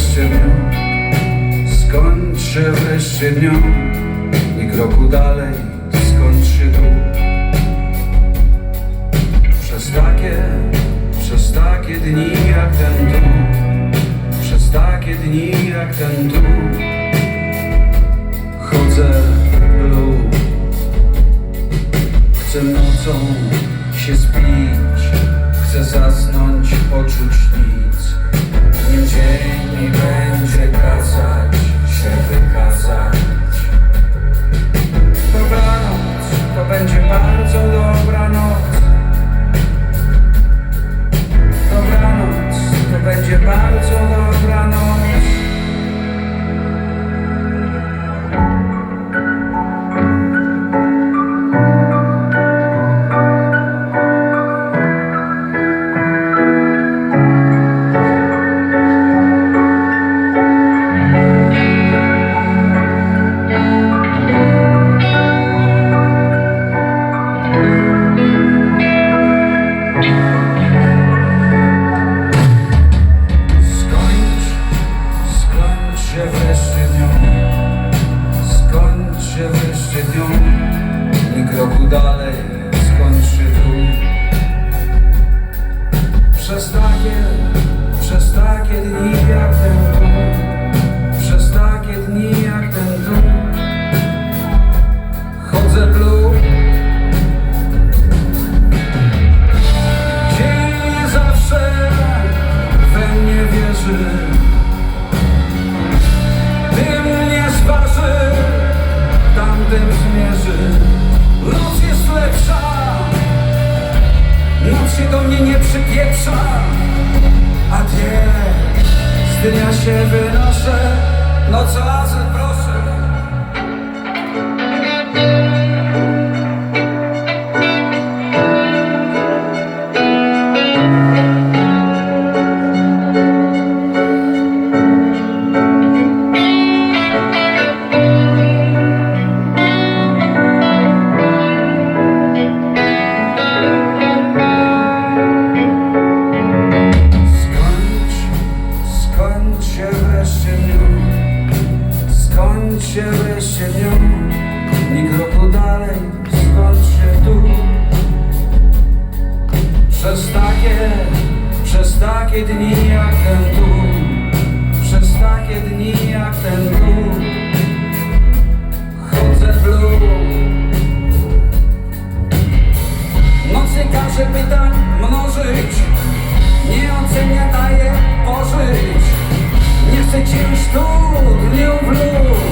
wreszcie dniu Skończ wreszcie dniu I kroku dalej skończ się tu. Przez takie, przez takie dni jak ten tu Przez takie dni jak ten tu Chodzę blue. Chcę nocą się spić Chcę zasnąć, poczuć nic you take me back. Skończ Noc jest lepsza. Noc się do mnie nie przypieprza. A nie, z dnia się wynoszę. Noc razem się wreszcie w nią. I kroku dalej, skąd się tu? Przez takie, przez takie dni jak ten tu. Przez takie dni jak ten tu. Chodzę blue Nocy każe pytań mnożyć. Nie ocenia daje pożyć. Nie chcę cię już tu, nie w lód